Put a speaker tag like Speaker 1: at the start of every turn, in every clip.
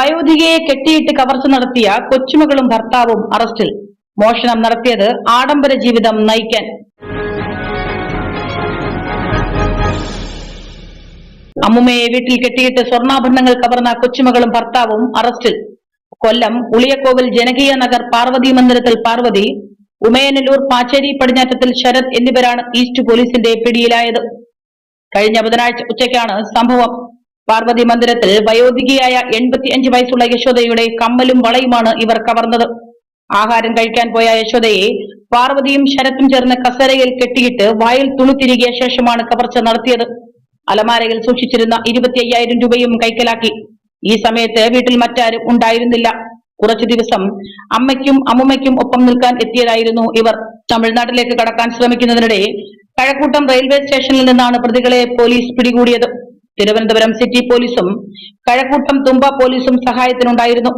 Speaker 1: വയോധികയെ കെട്ടിയിട്ട് കവർച്ച നടത്തിയ കൊച്ചുമകളും ഭർത്താവും അറസ്റ്റിൽ. മോഷണം നടത്തിയത് ആഡംബര ജീവിതം നയിക്കാൻ. അമ്മുമ്മയെ വീട്ടിൽ കെട്ടിയിട്ട് സ്വർണാഭരണങ്ങൾ കവർന്ന കൊച്ചുമകളും ഭർത്താവും അറസ്റ്റിൽ. കൊല്ലം ഉളിയക്കോവിൽ ജനകീയ നഗർ പാർവതി മന്ദിരത്തിൽ പാർവതി ഉമയനല്ലൂർ പാച്ചേരി പടിഞ്ഞാറ്റത്തിൽ ശരത് എന്നിവരാണ് ഈസ്റ്റ് പോലീസിന്റെ പിടിയിലായത്. കഴിഞ്ഞ ബുധനാഴ്ച ഉച്ചയ്ക്കാണ് സംഭവം. പാർവതി മന്ദിരത്തിൽ വയോധികയായ എൺപത്തിയഞ്ച് വയസ്സുള്ള യശോദയുടെ കമ്മലും വളയുമാണ് ഇവർ കവർന്നത്. ആഹാരം കഴിക്കാൻ പോയ യശോദയെ പാർവതിയും ശരത്തും ചേർന്ന് കസരയിൽ കെട്ടിയിട്ട് വായിൽ തുണി ശേഷമാണ് കവർച്ച നടത്തിയത്. അലമാരയിൽ സൂക്ഷിച്ചിരുന്ന ഇരുപത്തി അയ്യായിരം രൂപയും കൈക്കലാക്കി. ഈ സമയത്ത് വീട്ടിൽ മറ്റാരും ഉണ്ടായിരുന്നില്ല. കുറച്ചു ദിവസം അമ്മയ്ക്കും അമ്മുമ്മയ്ക്കും ഒപ്പം നിൽക്കാൻ എത്തിയതായിരുന്നു ഇവർ. തമിഴ്നാട്ടിലേക്ക് കടക്കാൻ ശ്രമിക്കുന്നതിനിടെ കഴക്കൂട്ടം റെയിൽവേ സ്റ്റേഷനിൽ നിന്നാണ് പ്രതികളെ പോലീസ് പിടികൂടിയത്. തിരുവനന്തപുരം സിറ്റി പോലീസും കഴക്കൂട്ടം തുമ്പ പോലീസും സഹായത്തിനുണ്ടായിരുന്നു.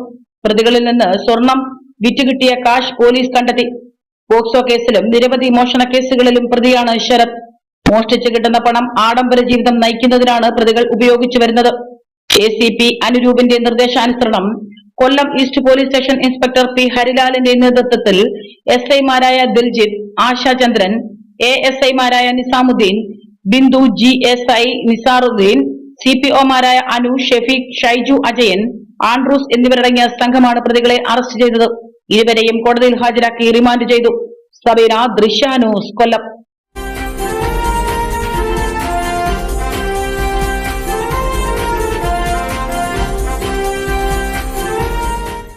Speaker 1: പ്രതികളിൽ നിന്ന് സ്വർണം വിറ്റുകിട്ടിയ കാഷ് പോലീസ് കണ്ടെത്തി. പോക്സോ കേസിലും നിരവധി മോഷണ കേസുകളിലും പ്രതിയാണ് ശരത്. മോഷ്ടിച്ചു കിട്ടുന്ന പണം ആഡംബര ജീവിതം നയിക്കുന്നതിനാണ് പ്രതികൾ ഉപയോഗിച്ചു വരുന്നത്. എ സി പി അനുരൂപിന്റെ നിർദ്ദേശാനുസരണം Kollam east police station inspector P ഹരിലാലിന്റെ നേതൃത്വത്തിൽ എസ് ഐമാരായ ദിൽജിത്ത് ആശാചന്ദ്രൻ എ എസ് ഐമാരായ Nizamuddin Bindu G S I Nisaruddin C P ഒമാരായ Anu Shefeeq Shaiju Ajayan Andrews എന്നിവരടങ്ങിയ സംഘമാണ് പ്രതികളെ അറസ്റ്റ് ചെയ്തത്. ഇരുവരെയും കോടതിയിൽ ഹാജരാക്കി റിമാൻഡ് ചെയ്തു. സബീന ദൃശ്യാനൂസ് കൊല്ലം.